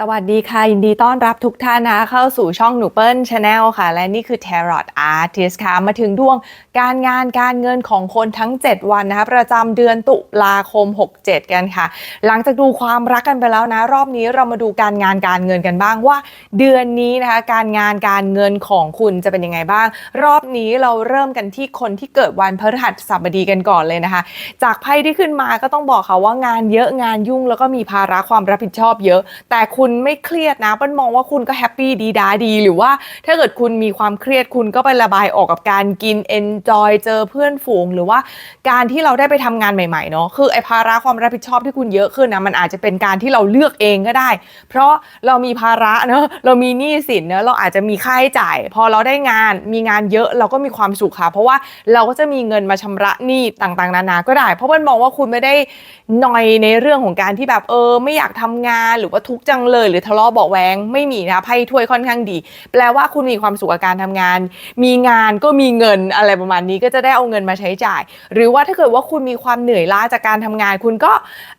สวัสดีค่ะ ยินดีต้อนรับทุกท่านนะ เข้าสู่ช่องหนูเปิลชาแนลค่ะ และนี่คือ Tarot Artist ค่ะ มาถึงดวงการงานการเงินของคนทั้ง 7 วันนะคะ ประจำเดือนตุลาคม 67 กันค่ะ หลังจากดูความรักกันไปแล้วนะ รอบนี้เรามาดูการงานการเงินกันบ้างว่า เดือนนี้นะคะ การงานการเงินของคุณจะเป็นยังไงบ้าง รอบนี้เราเริ่มกันที่คนที่เกิดวันพฤหัสบดีกันก่อนเลยนะคะ จากไพ่ที่ขึ้นมาก็ต้องบอกค่ะว่างานเยอะงานยุ่งแล้วก็มีภาระความรับผิดชอบเยอะ แต่คุณณไม่เครียดนะเปิ้ลมองว่าคุณก็แฮปปี้ดีดาดี หรือว่าถ้าเกิดคุณมีความเครียดคุณก็ไประบายออกกับการกิน enjoy เจอเพื่อนฝูง หรือว่าการที่เราได้ไปทำงานใหม่ๆเนาะคือไอ้ภาระความรับผิดชอบที่คุณเยอะขึ้นนะมันอาจจะเป็นการที่เราเลือกเองก็ได้ เพราะเรามีภาระเนาะเรามีหนี้สินเนาะเราอาจจะมีค่าใช้จ่าย พอเราได้งานมีงานเยอะเราก็มีความสุขค่ะ เพราะว่าเราก็จะมีเงินมาชำระหนี้ต่างๆ นานาก็ได้ เพราะมันมองว่าคุณไม่ได้นอยในเรื่องของการที่แบบเออ ไม่อยากทำงานหรือว่าทุกข์จังเลยหรือทะเลาะเบาแวงไม่มีนะไพ่ถ้วยค่อนข้างดี แปลว่าคุณมีความสุขกับการทำงาน มีงานก็มีเงินอะไรประมาณนี้ก็จะได้เอาเงินมาใช้จ่าย หรือว่าถ้าเกิดว่าคุณมีความเหนื่อยล้าจากการทำงาน คุณก็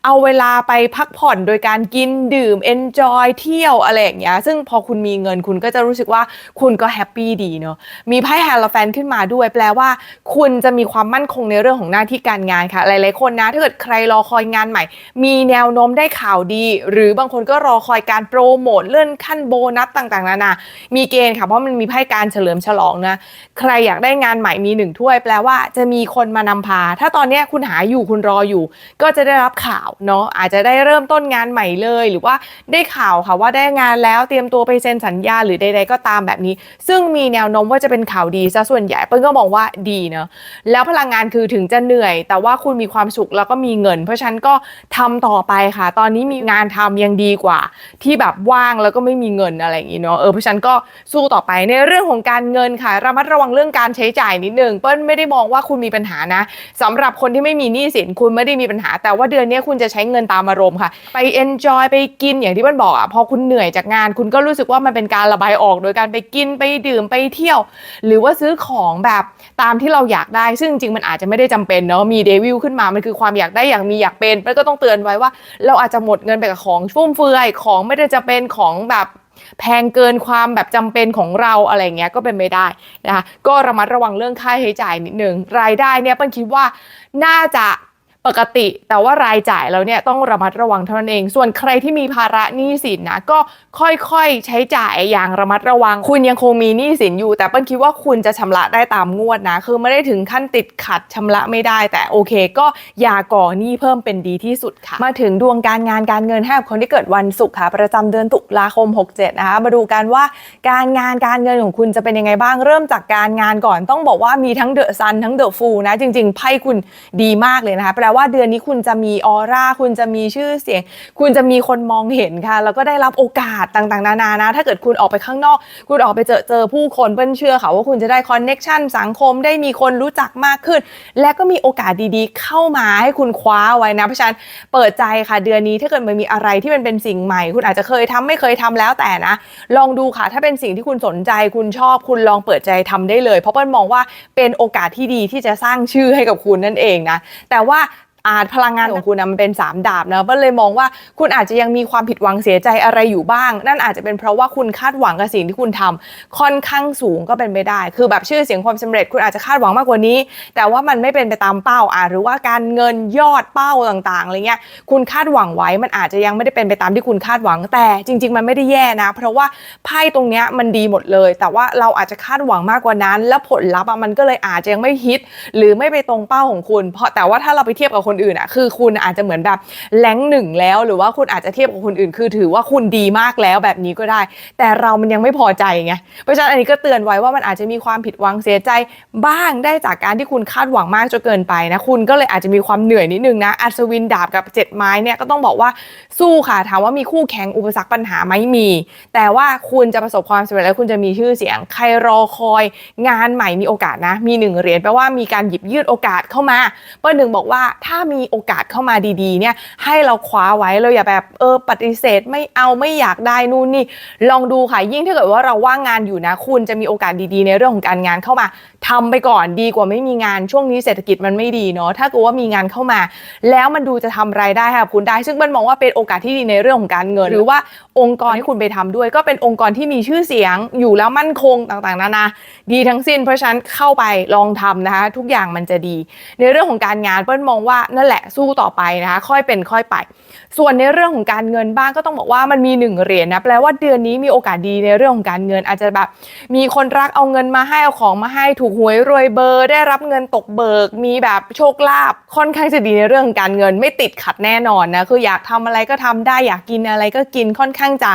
เอาเวลาไปพักผ่อนโดยการกินดื่ม enjoy เที่ยวอะไรอย่างเงี้ยซึ่งพอคุณมีเงินคุณก็จะรู้สึกว่าคุณก็แฮปปี้ดีเนาะมีไพ่แฮร์ลแฟนขึ้นมาด้วย แปลว่า คุณจะมีความมั่นคงในเรื่องของหน้าที่การงานค่ะ หลาย ๆ คนนะถ้าเกิดใครรอคอยงานใหม่ มีแนวโน้มได้ข่าวดี หรือบางคนก็รอคอยการโปรโมทเลื่อนขั้นโบนัสต่างๆนานามีเกณฑ์ค่ะเพราะมันมีไพ่การเฉลิมฉลองนะใครอยากได้งานใหม่มีหนึ่งถ้วยแปลว่าจะมีคนมานำพา ถ้าตอนนี้คุณหาอยู่คุณรออยู่ ก็จะได้รับข่าวเนาะอาจจะได้เริ่มต้นงานใหม่เลย หรือว่าได้ข่าวค่ะว่าได้งานแล้วเตรียมตัวไปเซ็นสัญญาหรือใด ๆ ก็ตามแบบนี้ ซึ่งมีแนวโน้มว่าจะเป็นข่าวดีซะส่วนใหญ่เปิ้ลก็มองว่าดีเนาะแล้วพลังงานคือถึงจะเหนื่อย แต่ว่าคุณมีความสุขแล้วก็มีเงิน เพราะฉันก็ทำต่อไปค่ะ ตอนนี้มีงานทำยังดีกว่าที่แบบว่างแล้วก็ไม่มีเงินอะไรอย่างงี้เนาะเออเพราะฉะนั้นก็สู้ต่อไปในเรื่องของการเงินค่ะระมัดระวังเรื่องการใช้จ่ายนิดนึงเปิ้ลไม่ได้มองว่าคุณมีปัญหานะสำหรับคนที่ไม่มีหนี้สินคุณไม่ได้มีปัญหา แต่ว่าเดือนนี้คุณจะใช้เงินตามอารมณ์ค่ะ ไป enjoy ไปกินอย่างที่เปิ้ลบอกอะพอคุณเหนื่อยจากงาน คุณก็รู้สึกว่ามันเป็นการระบายออก โดยการไปกินไปดื่มไปเที่ยว หรือว่าซื้อของแบบตามที่เราอยากได้ ซึ่งจริงมันอาจจะไม่ได้จำเป็นเนาะมีเดวิลขึ้นมามันคือความอยากได้อย่ากมีอยากเป็นมันก็ต้องเตือนไว้ว่า เราอาจจะหมดเงินไปกับของฟุ่มเฟือยของไม่ได้จะเป็นของแบบแพงเกินความแบบจำเป็นของเราอะไรเงี้ยก็เป็นไม่ได้นะคะก็ระมัดระวังเรื่องค่าใช้จ่ายนิดนึงรายได้เนี่ยเปิ้ลคิดว่าน่าจะ ปกติ แต่ว่ารายจ่ายเราเนี่ยต้องระมัดระวังเท่านั้นเอง ส่วนใครที่มีภาระหนี้สินนะก็ค่อยๆใช้จ่ายอย่างระมัดระวัง คุณยังคงมีหนี้สินอยู่ แต่เปิ้ลคิดว่าคุณจะชำระได้ตามงวดนะ คือไม่ได้ถึงขั้นติดขัดชำระไม่ได้ แต่โอเค ก็อย่าก่อหนี้เพิ่มเป็นดีที่สุดค่ะ มาถึงดวงการงานการเงินให้กับคนที่เกิดวันศุกร์ค่ะ ประจำเดือนตุลาคม 67 นะคะมาดูกันว่าการงานการเงินของคุณจะเป็นยังไงบ้างเริ่มจากการงานก่อนต้องบอกว่ามีทั้งเดอะซันทั้งเดอะฟูนะจริง ๆไพ่คุณดีมากเลยนะคะแปลว่าว่าเดือนนี้คุณจะมีออร่า คุณจะมีชื่อเสียง คุณจะมีคนมองเห็นค่ะ แล้วก็ได้รับโอกาสต่างๆ นานานะ ถ้าเกิดคุณออกไปข้างนอก คุณออกไปเจอเจอผู้คนเปิ้ลเชื่อค่ะว่าคุณจะได้คอนเน็ชันสังคมได้มีคนรู้จักมากขึ้น และก็มีโอกาสดีๆ เข้ามาให้คุณคว้าไว้นะ เพราะฉะนั้นเปิดใจค่ะเดือนนี้ถ้าเกิดมันมีอะไรที่มันเป็นสิ่งใหม่ คุณอาจจะเคยทำไม่เคยทำแล้วแต่นะ ลองดูค่ะถ้าเป็นสิ่งที่คุณสนใจคุณชอบคุณลองเปิดใจทำได้เลย เพราะเปิ้ลมองว่าเป็นโอกาสที่ดีที่จะสร้างชื่อให้กับคุณนั่นเองนะแต่ว่า อาจพลังงานของคุณนะมันเป็น 3 ดาบนะก็เลยมองว่าคุณอาจจะยังมีความผิดหวังเสียใจอะไรอยู่บ้าง นั่นอาจจะเป็นเพราะว่าคุณคาดหวังกับสิ่งที่คุณทำค่อนข้างสูงก็เป็นไปได้ คือแบบชื่อเสียงความสำเร็จคุณอาจจะคาดหวังมากกว่านี้ แต่ว่ามันไม่เป็นไปตามเป้าอะหรือว่าการเงินยอดเป้าต่างๆอะไรเงี้ยคุณคาดหวังไว้มันอาจจะยังไม่ได้เป็นไปตามที่คุณคาดหวังแต่จริง ๆ มันไม่ได้แย่นะ เพราะว่าไพ่ตรงเนี้ยมันดีหมดเลย แต่ว่าเราอาจจะคาดหวังมากกว่านั้น แล้วผลลัพธ์มันก็เลยอาจจะยังไม่ฮิต หรือไม่ไปตรงเป้าของคุณ เพราะแต่ว่าถ้าเราไปเทียบกับคนอื่นอะคือคุณอาจจะเหมือนแบบแรงหนึ่งแล้ว หรือว่าคุณอาจจะเทียบกับคนอื่น คือถือว่าคุณดีมากแล้วแบบนี้ก็ได้ แต่เรามันยังไม่พอใจไงเพราะฉะนั้นอันนี้ก็เตือนไว้ว่ามันอาจจะมีความผิดหวังเสียใจบ้างได้จากการที่คุณคาดหวังมากจนเกินไปนะคุณก็เลยอาจจะมีความเหนื่อยนิดนึงนะอัศวินดาบกับเจ็ดไม้เนี่ยก็ต้องบอกว่าสู้ค่ะถามว่ามีคู่แข่งอุปสรรคปัญหาไหมมี แต่ว่าคุณจะประสบความสำเร็จและคุณจะมีชื่อเสียงใครรอคอย งานใหม่มีโอกาสนะ มีหนึ่งเหรียญแปลว่ามีการหยิบยื่นโอกาสเข้ามาเปิ้ลหนึ่งบอกว่าถ้ามีโอกาสเข้ามาดีๆเนี่ยให้เราคว้าไว้เราอย่าแบบเออปฏิเสธไม่เอาไม่อยากได้นู่นนี่ ลองดูค่ะยิ่งถ้าเกิดว่าเราว่างงานอยู่นะ คุณจะมีโอกาสดีๆ ในเรื่องของการงานเข้ามา ททำไปก่อนดีกว่าไม่มีงานช่วงนี้เศรษฐกิจมันไม่ดีเนาะถ้าเกิดว่ามีงานเข้ามา แล้วมันดูจะทำรายได้ให้กับคุณได้ ซึ่งมันมองว่าเป็นโอกาสที่ดีในเรื่องของการเงิน หรือว่าองค์กรที่คุณไปทำด้วย ก็เป็นองค์กรที่มีชื่อเสียงอยู่แล้วมั่นคงต่างๆนานาดีทั้งสิ้น เพราะฉะนั้นเข้าไปลองทำนะคะทุกอย่างมันจะดี ในเรื่องของการงานเปิ้ลมองว่านั่นแหละสู้ต่อไปนะคะค่อยเป็นค่อยไป ส่วนในเรื่องของการเงินบ้างก็ต้องบอกว่ามันมีหนึ่งเหรียญนะแปลว่าเดือนนี้มีโอกาสดีในเรื่องของการเงิน อาจจะแบบมีคนรักเอาเงินมาให้เอาของมาให้ถูกหวยรวยเบอร์ ได้รับเงินตกเบิก มีแบบโชคลาภค่อนข้างจะดีในเรื่องของการเงิน ไม่ติดขัดแน่นอนนะคืออยากทำอะไรก็ทำได้อยากกินอะไรก็กินค่อนข้างจะ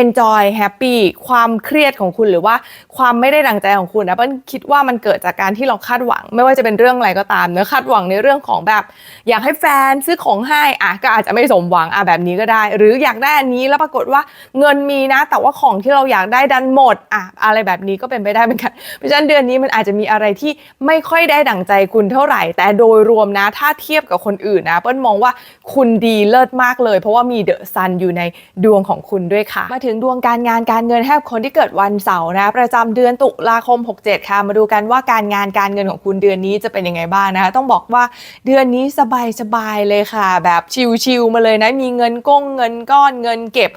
enjoy happy ความเครียดของคุณหรือว่าความไม่ได้ดังใจของคุณนะเปิ้ลคิดว่ามันเกิดจากการที่เราคาดหวัง ไม่ว่าจะเป็นเรื่องอะไรก็ตามเนอะคาดหวังในเรื่องของแบบ อยากให้แฟนซื้อของให้อะก็อาจจะไม่สมหวังอะแบบนี้ก็ได้ หรืออยากได้อันนี้แล้วปรากฏว่าเงินมีนะ แต่ว่าของที่เราอยากได้ดันหมดอะอะไรแบบนี้ก็เป็นไปได้เหมือนกันเพราะฉะนั้นเดือนนี้มันอาจจะมีอะไรที่ไม่ค่อยได้ดังใจคุณเท่าไหร่ แต่โดยรวมนะ ถ้าเทียบกับคนอื่นนะเปิ้ลมองว่าคุณดีเลิศมากเลย เพราะว่ามีเดอะซันอยู่ในดวงของคุณด้วยค่ะมาถึงดวงการงานการเงินให้คนที่เกิดวันเสาร์นะประจำเดือนตุลาคม 67 ค่ะ มาดูกันว่าการงานการเงินของคุณเดือนนี้จะเป็นยังไงบ้างนะคะต้องบอกว่าเดือนนี้สบายสบายๆเลยค่ะ แบบชิลๆมาเลยนะมีเงินก้งเงินก้อนเงินเก็บ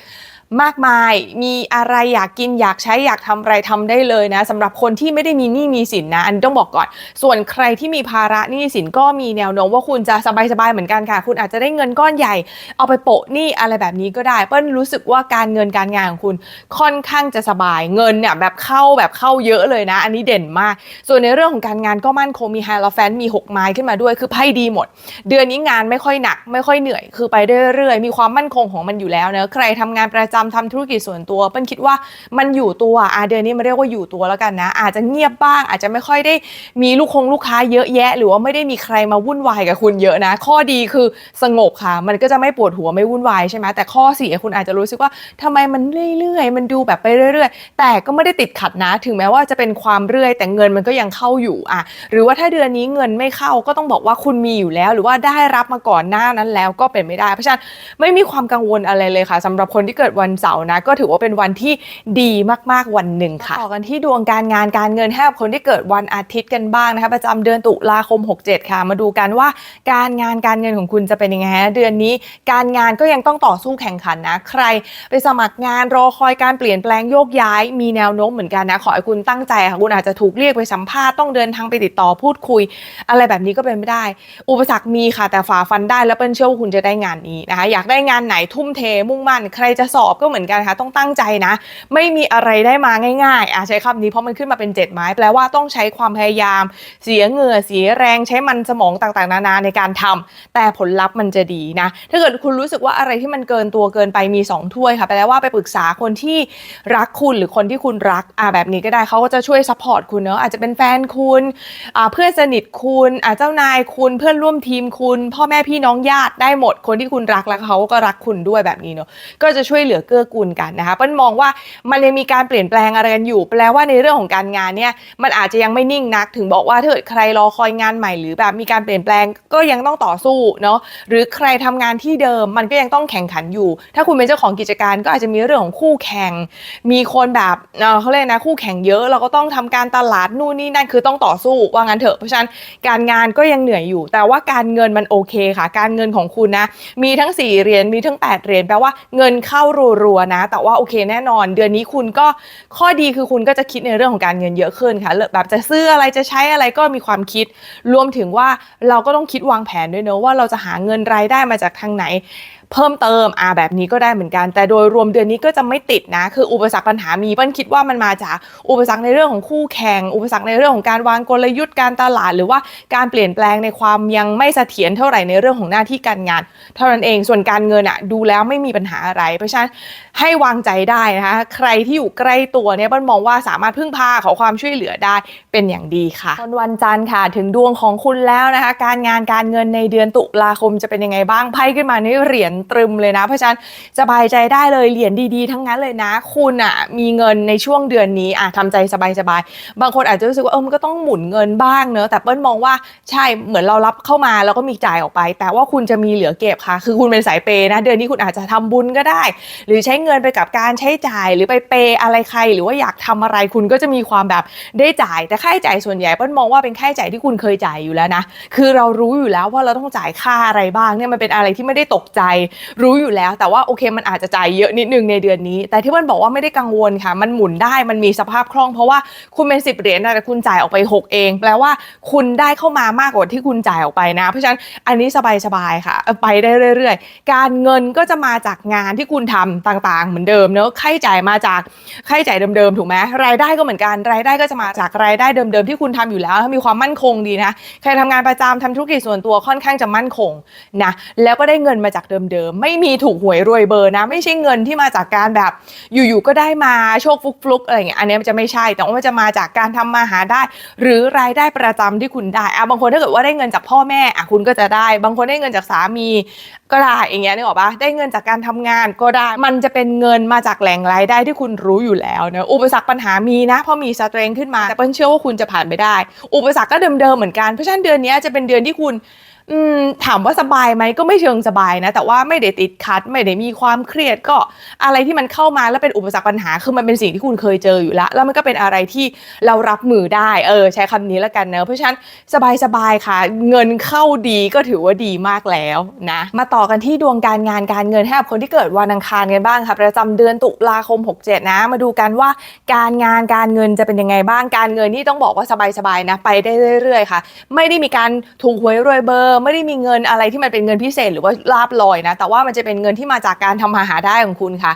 มากมายมีอะไรอยากกินอยากใช้อยากทำอะไรทำได้เลยนะสำหรับคนที่ไม่ได้มีหนี้มีสินนะ อันต้องบอกก่อน ส่วนใครที่มีภาระหนี้สินก็มีแนวโน้มว่าคุณจะสบายๆเหมือนกันค่ะ คุณอาจจะได้เงินก้อนใหญ่ เอาไปโปะหนี้อะไรแบบนี้ก็ได้เปิ้ลรู้สึกว่าการเงินการงานของคุณค่อนข้างจะสบายเงินเนี่ยแบบเข้าแบบเข้าเยอะเลยนะ อันนี้เด่นมาก ส่วนในเรื่องของการงานก็มั่นคงมีไฮโลแฟนมี6ไม้ขึ้นมาด้วยคือไพ่ดีหมด เดือนนี้งานไม่ค่อยหนัก ไม่ค่อยเหนื่อย คือไปเรื่อยๆมีความมั่นคงของมันอยู่แล้วเนอะใครทำงานประจำทำธุรกิจส่วนตัวเปิ้ลคิดว่ามันอยู่ตัวอะเดือนนี้มาเรียกว่าอยู่ตัวแล้วกันนะ อาจจะเงียบบ้าง อาจจะไม่ค่อยได้มีลูกคงลูกค้าเยอะแยะ หรือว่าไม่ได้มีใครมาวุ่นวายกับคุณเยอะนะ ข้อดีคือสงบค่ะ มันก็จะไม่ปวดหัวไม่วุ่นวายใช่ไหมแต่ข้อเสียคุณอาจจะรู้สึกว่าทำไมมันเรื่อยๆ มันดูแบบไปเรื่อย ๆ แต่ก็ไม่ได้ติดขัดนะ ถึงแม้ว่าจะเป็นความเรื่อย แต่เงินมันก็ยังเข้าอยู่อะหรือว่าถ้าเดือนนี้เงินไม่เข้าก็ต้องบอกว่าคุณมีอยู่แล้ว หรือว่าได้รับมาก่อนหน้านั้นแล้วก็เป็นไม่ได้เพราะฉะนั้นไม่มีความกังวลอะไรเลยค่ะสำหรับคนที่เกิดวันเสาร์นะก็ถือว่าเป็นวันที่ดีมากๆวันหนึ่งค่ะต่อกันที่ดวงการงานการเงินให้กับคนที่เกิดวันอาทิตย์กันบ้างนะคะประจำเดือนตุลาคม 67 ค่ะ มาดูกันว่าการงานการเงินของคุณจะเป็นยังไงฮะเดือนนี้การงานก็ยังต้องต่อสู้แข่งขันนะ ใครไปสมัครงานรอคอยการเปลี่ยนแปลงโยกย้ายมีแนวโน้มเหมือนกันนะขอให้คุณตั้งใจค่ะคุณอาจจะถูกเรียกไปสัมภาษณ์ต้องเดินทางไปติดต่อพูดคุย อะไรแบบนี้ก็เป็นไม่ได้ อุปสรรคมีค่ะแต่ฝ่าฟันได้แล้วเป็นเชื่อว่าคุณจะได้งานนี้นะคะอยากได้งานไหนทุ่มเทมุ่งมั่น ใครจะสอบก็เหมือนกันค่ะต้องตั้งใจนะ ไม่มีอะไรได้มาง่ายๆอะใช้คำนี้เพราะมันขึ้นมาเป็นเจ็ดไม้ แปลว่าต้องใช้ความพยายาม เสียเหงื่อเสียแรงใช้มันสมองต่างๆ นานาในการทำแต่ผลลัพธ์มันจะดีนะ ถ้าเกิดคุณรู้สึกว่าอะไรที่มันเกินตัวเกินไปมี 2 ถ้วยค่ะแปลว่าไปปรึกษาคนที่รักคุณหรือคนที่คุณรักอะแบบนี้ก็ได้เขาก็จะช่วยซัพพอร์ตคุณเนอะอาจจะเป็นแฟนคุณอ่าเพื่อนสนิทคุณอ่าเจ้านายคุณเพื่อนร่วมทีมคุณ พ่อแม่พี่น้องญาติได้หมดคนที่คุณรักแล้วเขาก็รักคุณด้วยแบบนี้เนอะก็จะช่วยเหลือเกื้อกูลกันนะคะเปิ้ลมองว่ามันยังมีการเปลี่ยนแปลงอะไรกันอยู่ แปลว่าในเรื่องของการงานเนี่ยมันอาจจะยังไม่นิ่งนัก ถึงบอกว่าถ้าเกิดใครรอคอยงานใหม่หรือแบบมีการเปลี่ยนแปลงก็ยังต้องต่อสู้เนาะหรือใครทำงานที่เดิมมันก็ยังต้องแข่งขันอยู่ ถ้าคุณเป็นเจ้าของกิจการก็อาจจะมีเรื่องของคู่แข่ง มีคนแบบเออเขาเรียกนะคู่แข่งเยอะ เราก็ต้องทำการตลาดนู่นนี่นั่นคือต้องต่อสู้ว่างั้นเถอะเพราะฉะนั้นการงานก็ยังเหนื่อยอยู่ แต่ว่าการเงินมันโอเคค่ะ การเงินของคุณนะมีทั้ง 4เหรียญมีทั้ง 8เหรียญแปลว่าเงินเข้ารัวๆนะ แต่ว่าโอเคแน่นอน เดือนนี้คุณก็ข้อดีคือคุณก็จะคิดในเรื่องของการเงินเยอะขึ้นค่ะแบบจะซื้ออะไรจะใช้อะไรก็มีความคิด รวมถึงว่าเราก็ต้องคิดวางแผนด้วยเนอะว่าเราจะหาเงินรายได้มาจากทางไหน เพิ่มเติมอ่าแบบนี้ก็ได้เหมือนกัน แต่โดยรวมเดือนนี้ก็จะไม่ติดนะ คืออุปสรรคปัญหามีเปิ้ลคิดว่ามันมาจากอุปสรรคในเรื่องของคู่แข่ง อุปสรรคในเรื่องของการวางกลยุทธ์การตลาด หรือว่าการเปลี่ยนแปลงในความยังไม่เสถียรเท่าไหร่ในเรื่องของหน้าที่การงาน เท่านั้นเองส่วนการเงินอะดูแล้วไม่มีปัญหาอะไร เพราะฉะนั้นให้วางใจได้นะคะใครที่อยู่ใกล้ตัวเนี่ยเปิ้ลมองว่าสามารถพึ่งพาขอความช่วยเหลือได้เป็นอย่างดีค่ะตอนวันจันทร์ค่ะ ถึงดวงของคุณแล้วนะคะ การงานการเงินในเดือนตุลาคมจะเป็นยังไงบ้างไพ่ขึ้นมาในเหรียญตรึมเลยนะ เพราะฉะนั้นสบายใจได้เลยเหรียญดีๆ ทั้งนั้นเลยนะ คุณอะมีเงินในช่วงเดือนนี้อะทำใจสบายๆ บางคนอาจจะรู้สึกว่าเออมันก็ต้องหมุนเงินบ้างเนอะแต่เปิ้ลมองว่าใช่เหมือนเรารับเข้ามาแล้วก็มีจ่ายออกไป แต่ว่าคุณจะมีเหลือเก็บค่ะ คือคุณเป็นสายเปย์นะเดือนนี้คุณอาจจะทำบุญก็ได้ หรือใช้เงินไปกับการใช้จ่ายหรือไปเปย์อะไรใคร หรือว่าอยากทำอะไรคุณก็จะมีความแบบได้จ่ายแต่ค่าใช้จ่ายส่วนใหญ่เปิ้ลมองว่าเป็นค่าใช้จ่ายที่คุณเคยจ่ายอยู่แล้วนะคือเรารู้อยู่แล้วว่าเราต้องจ่ายค่าอะไรบ้างเนี่ยมันเป็นอะไรที่ไม่ได้ตกใจรู้อยู่แล้ว แต่ว่าโอเคมันอาจจะจ่ายเยอะนิดนึงในเดือนนี้ แต่ที่เปิ้ลบอกว่าไม่ได้กังวลค่ะ มันหมุนได้มันมีสภาพคล่องเพราะว่าคุณเป็นสิบเหรียญแต่คุณจ่ายออกไป 6 เอง แปลว่าคุณได้เข้ามามากกว่าที่คุณจ่ายออกไปนะ เพราะฉะนั้นอันนี้สบายๆค่ะ ไปได้เรื่อย ๆ การเงินก็จะมาจากงานที่คุณทำต่างๆ เหมือนเดิมเนอะค่าใช้จ่ายมาจากค่าใช้จ่ายเดิมๆถูกไหมรายได้ก็เหมือนกันรายได้ก็จะมาจากรายได้เดิมๆที่คุณทำอยู่แล้วมีความมั่นคงดีนะใครทำงานประจำทำธุรกิจส่วนตัวค่อนข้างจะมั่นคงนะแล้วก็ได้เงินมาจากเดิมๆไม่มีถูกหวยรวยเบอร์นะ ไม่ใช่เงินที่มาจากการแบบอยู่ๆก็ได้มาโชคฟลุกอะไรเงี้ยอันนี้มันจะไม่ใช่ แต่ว่ามันจะมาจากการทำมาหาได้ หรือรายได้ประจำที่คุณได้อะบางคนถ้าเกิดว่าได้เงินจากพ่อแม่อะคุณก็จะได้ บางคนได้เงินจากสามีก็ได้อย่างเงี้ยนึกออกปะได้เงินจากการทำงานก็ได้ มันจะเป็นเงินมาจากแหล่งรายได้ที่คุณรู้อยู่แล้วเนะอุปสรรคปัญหามีนะพราะมีสเตรงขึ้นมาแต่เปิ้ลเชื่อว่าคุณจะผ่านไปได้ อุปสรรคก็เดิมๆเหมือนกันเพราะฉะนั้นเดือนนี้จะเป็นเดือนที่คุณ อืมถามว่าสบายไหมก็ไม่เชิงสบายนะ แต่ว่าไม่ได้ติดคัด ไม่ได้มีความเครียดก็อะไรที่มันเข้ามาแล้วเป็นอุปสรรคปัญหาคือมันเป็นสิ่งที่คุณเคยเจออยู่แล้วแล้วมันก็เป็นอะไรที่เรารับมือได้เออ ใช้คำนี้แล้วกันเนะเพราะฉะนั้นสบายๆค่ะ เงินเข้าดีก็ถือว่าดีมากแล้วนะมาต่อกันที่ดวงการงานการเงินให้กับคนที่เกิดวันอังคารกันบ้างค่ะประจำเดือนตุลาคม 67 นะ มาดูกันว่าการงานการเงินจะเป็นยังไงบ้างการเงินนี่ต้องบอกว่าสบายๆนะไปได้เรื่อย ๆ ค่ะ ไม่ได้มีการถูกหวยรวยเบอร์ไม่ได้มีเงินอะไรที่มันเป็นเงินพิเศษ หรือว่าลาบลอยนะ แต่ว่ามันจะเป็นเงินที่มาจากการทำมาหาได้ของคุณค่ะ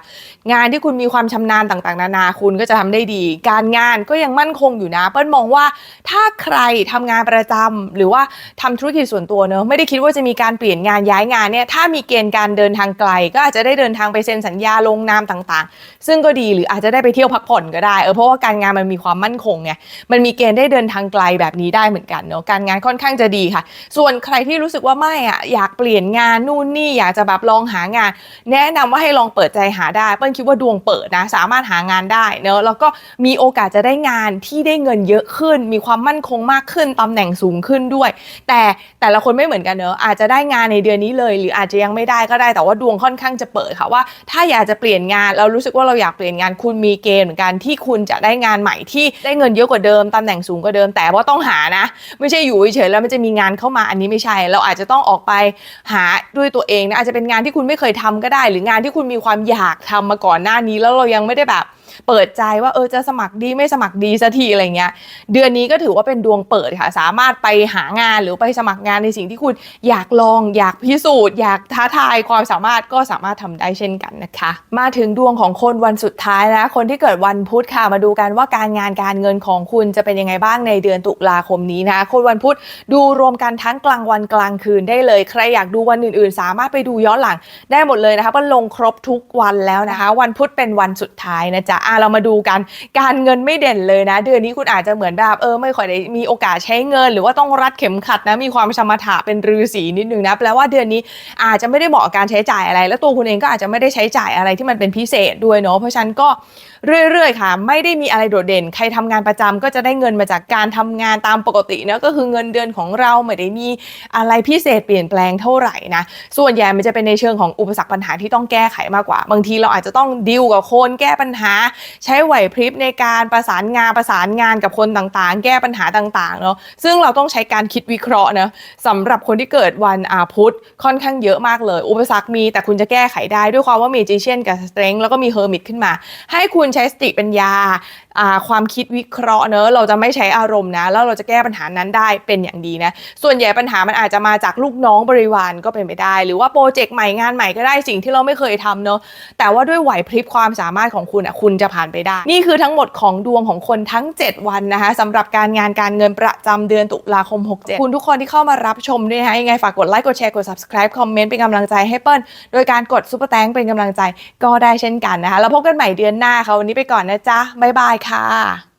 งานที่คุณมีความชำนาญต่างๆ นานาคุณก็จะทำได้ดี การงานก็ยังมั่นคงอยู่นะ เปิ้ลมองว่าถ้าใครทำงานประจำหรือว่าทำธุรกิจส่วนตัวเนอะไม่ได้คิดว่าจะมีการเปลี่ยนงานย้ายงานเนี่ยถ้ามีเกณฑ์การเดินทางไกล ก็อาจจะได้เดินทางไปเซ็นสัญญาลงนามต่างๆ ซึ่งก็ดีหรืออาจจะได้ไปเที่ยวพักผ่อนก็ได้เออเพราะว่าการงานมันมีความมั่นคงไงมันมีเกณฑ์ได้เดินทางไกลแบบนี้ได้เหมือนกันเนอะการงานค่อนข้างจะดีค่ะ ส่วนใครที่ที่รู้สึกว่าไม่อะอยากเปลี่ยนงานนู่นนี่อยากจะแบบลองหางาน แนะนำว่าให้ลองเปิดใจหาได้เปิ้ลคิดว่าดวงเปิดนะสามารถหางานได้เนอะแล้วก็มีโอกาสจะได้งานที่ได้เงินเยอะขึ้น มีความมั่นคงมากขึ้นตำแหน่งสูงขึ้นด้วย แต่แต่ละคนไม่เหมือนกันเนอะอาจจะได้งานในเดือนนี้เลย หรืออาจจะยังไม่ได้ก็ได้แต่ว่าดวงค่อนข้างจะเปิดค่ะว่า ถ้าอยากจะเปลี่ยนงานเรารู้สึกว่าเราอยากเปลี่ยนงานคุณมีเกณฑ์เหมือนกันที่คุณจะได้งานใหม่ที่ได้เงินเยอะกว่าเดิมตำแหน่งสูงกว่าเดิมแต่ว่าต้องหานะ ไม่ใช่อยู่เฉยๆแล้วมันจะมีงานเข้ามาอันนี้ไม่ใช่เราอาจจะต้องออกไปหาด้วยตัวเองนะอาจจะเป็นงานที่คุณไม่เคยทำก็ได้ หรืองานที่คุณมีความอยากทำมาก่อนหน้านี้แล้วเรายังไม่ได้แบบ เปิดใจว่าเออจะสมัครดีไม่สมัครดีสักทีอะไรเงี้ยเดือนนี้ก็ถือว่าเป็นดวงเปิดค่ะ สามารถไปหางานหรือไปสมัครงานในสิ่งที่คุณอยากลอง อยากพิสูจน์อยากท้าทายความสามารถก็สามารถทำได้เช่นกันนะคะ มาถึงดวงของคนวันสุดท้ายนะ คนที่เกิดวันพุธค่ะมาดูกันว่าการงานการเงินของคุณจะเป็นยังไงบ้างในเดือนตุลาคมนี้นะคะคนวันพุธดูรวมกันทั้งกลางวันกลางคืนได้เลย ใครอยากดูวันอื่น ๆ สามารถไปดูย้อนหลังได้หมดเลยนะคะมันลงครบทุกวันแล้วนะคะ วันพุธเป็นวันสุดท้ายนะจ๊ะอะเรามาดูกัน การเงินไม่เด่นเลยนะ เดือนนี้คุณอาจจะเหมือนแบบเออไม่ค่อยได้มีโอกาสใช้เงิน หรือว่าต้องรัดเข็มขัดนะมีความสมถะเป็นรือสีนิดนึงนะแปลว่าเดือนนี้อาจจะไม่ได้เหมาะกับการใช้จ่ายอะไร แล้วตัวคุณเองก็อาจจะไม่ได้ใช้จ่ายอะไรที่มันเป็นพิเศษด้วยเนาะเพราะฉะนั้นก็เรื่อยๆค่ะ ไม่ได้มีอะไรโดดเด่น ใครทำงานประจำก็จะได้เงินมาจากการทำงานตามปกตินะก็คือเงินเดือนของเราไม่ได้มีอะไรพิเศษเปลี่ยนแปลงเท่าไหร่นะส่วนใหญ่มันจะเป็นในเชิงของอุปสรรคปัญหาที่ต้องแก้ไขมากกว่า บางทีเราอาจจะต้องดิวกับคนแก้ปัญหาใช้ไหวพริบในการประสานงานประสานงานกับคนต่างๆ แก้ปัญหาต่างๆเนาะซึ่งเราต้องใช้การคิดวิเคราะห์นะสำหรับคนที่เกิดวันอาพุธค่อนข้างเยอะมากเลย อุปสรรคมีแต่คุณจะแก้ไขได้ด้วยความว่ามีจีเชียนกับสเตรงแล้วก็มีเฮอร์มิตขึ้นมา ให้คุณใช้สติปัญญาอ่าความคิดวิเคราะห์เนอะเราจะไม่ใช้อารมณ์นะ แล้วเราจะแก้ปัญหานั้นได้เป็นอย่างดีนะ ส่วนใหญ่ปัญหามันอาจจะมาจากลูกน้องบริวารก็เป็นไปได้ หรือว่าโปรเจกต์ใหม่งานใหม่ก็ได้สิ่งที่เราไม่เคยทำเนอะแต่ว่าด้วยไหวพริบความสามารถของคุณอะคุณจะผ่านไปได้ นี่คือทั้งหมดของดวงของคนทั้ง 7 วันนะคะสำหรับการงานการเงินประจำเดือนตุลาคม 67 คุณทุกคนที่เข้ามารับชมด้วยนะคะยังไงฝากกดไลค์กดแชร์กด subscribe คอมเมนต์เป็นกำลังใจให้เปิ้ลโดยการกดซุปเปอร์แตงเป็นกำลังใจก็ได้เช่นกันนะคะแล้วพบกันใหม่เดือนหน้าค่ะวันนี้ไปก่อนนะจ๊ะบ๊ายบายค่ะ